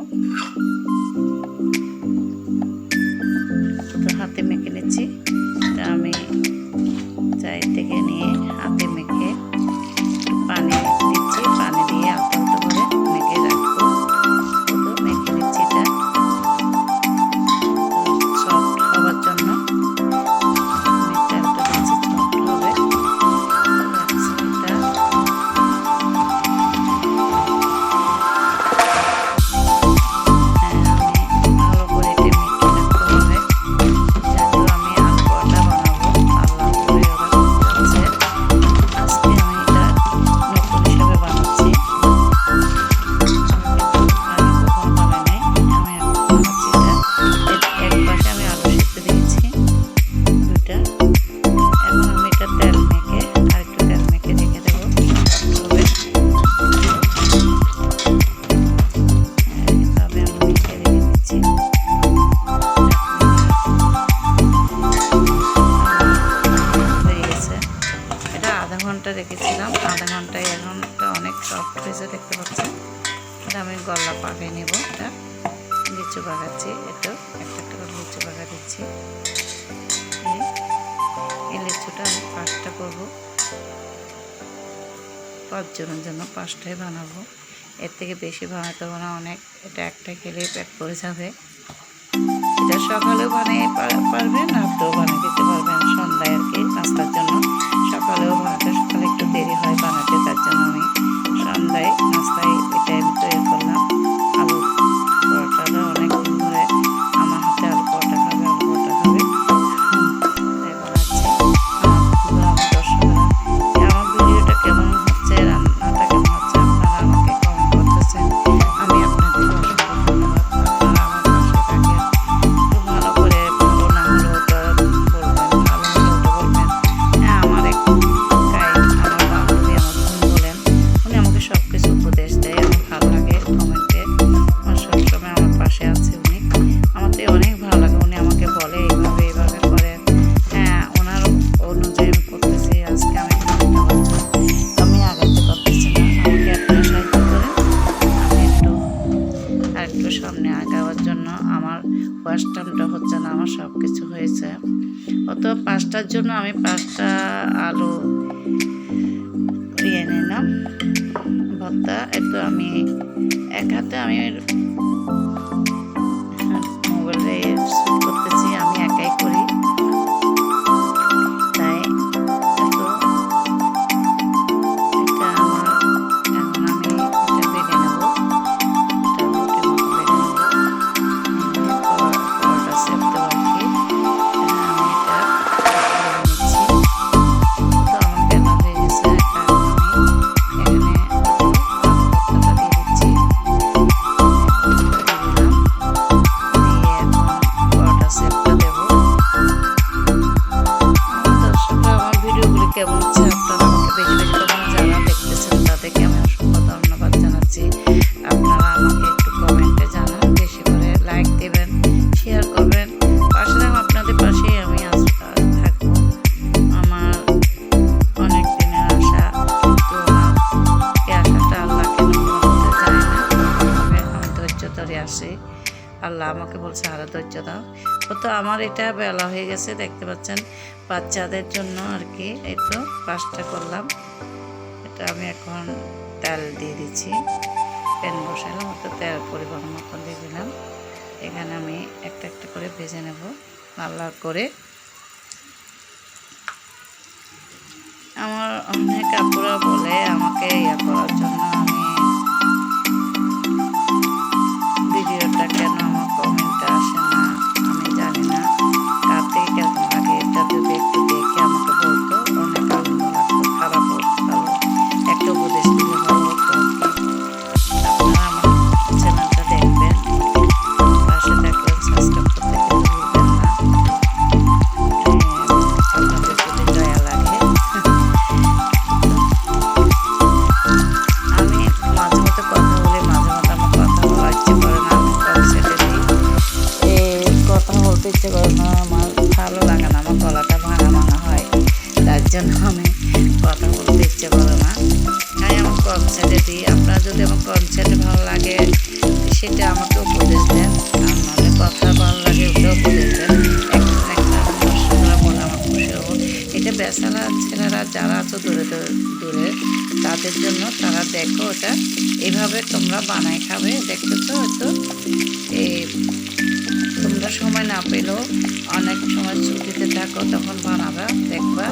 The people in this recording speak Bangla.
了。ঘণ্টা রেখেছিলাম আধা ঘন্টায় এখন এটা অনেক সফট হয়েছে দেখতে পাচ্ছেন। এটা আমি গলা পাকিয়ে নেব এটা। লিচু বাগাচ্ছি এটা একটা একটা করে লিচু বাগা দিচ্ছি। এই লিচুটা আমি পাঁচটা করব। পাঁচজনের জন্য পাঁচটাই বানাবো। এর থেকে বেশি বানাতে না, অনেক, এটা একটা খেলে পেট করে যাবে। এটা সকালেও বানিয়ে পারবেন, রাত্রেও বানিয়ে দিতে পারবেন, সন্ধ্যায় আর কি, নাস্তার জন্য। সকালেও বানাতে দেরি হয় বানাতে সব কিছু উপদেশ দেয় আমার ভালো লাগে কমেন্টে সবসময় আমার পাশে আছে উনি। আমার তো অনেক ভালো লাগে, উনি আমাকে বলে এইভাবে এইভাবে করে। হ্যাঁ ওনার অনুযায়ী আমি করতেছি, আজকে আমি আমি আগাইতে পারতেছি না, আমাকে আপনারা সাহায্য করেন আমি একটু আর একটু সামনে আগাবার জন্য আমার ওয়াশ টাইমটা হচ্ছে না, আমার সব কিছু হয়েছে। অত পাঁচটার জন্য আমি পাঁচটা আলু ইয়ে নিলাম ভর্তা একটু আমি এক হাতে আমি আসি। আল্লাহ আমাকে বলছে আরও ধৈর্য দাও। ও তো আমার এটা বেলা হয়ে গেছে দেখতে পাচ্ছেন বাচ্চাদের জন্য আর কি। এই তো পাঁচটা করলাম। এটা আমি এখন তেল দিয়ে দিচ্ছি। প্যান বসালাম তো তেল পরিমাণ মতন দিয়ে দিলাম। এখানে আমি একটা একটা করে ভেজে নেব লাল লাল করে। আমার অনেক আপুরা বলে আমাকে ইয়া করার একজন আমি কথা বলতে ইচ্ছে করে না। তাই আমার কনসার্টে দিই আপনার যদি আমার কনসার্টে ভালো লাগে, সেটা আমাকে উপদেশ দেন। আর নাহলে কথা ভালো লাগে ওটা উপদেশ দেন। এটা বেচারা ছেলেরা যারা আছো দূরে দূরে তাদের জন্য তারা দেখো ওটা এভাবে তোমরা বানায় খাবে। দেখতেছো হয়তো এই তোমরা সময় না পেলেও অনেক সময় ছুটিতে থাকো, তখন বানাবা, দেখবা।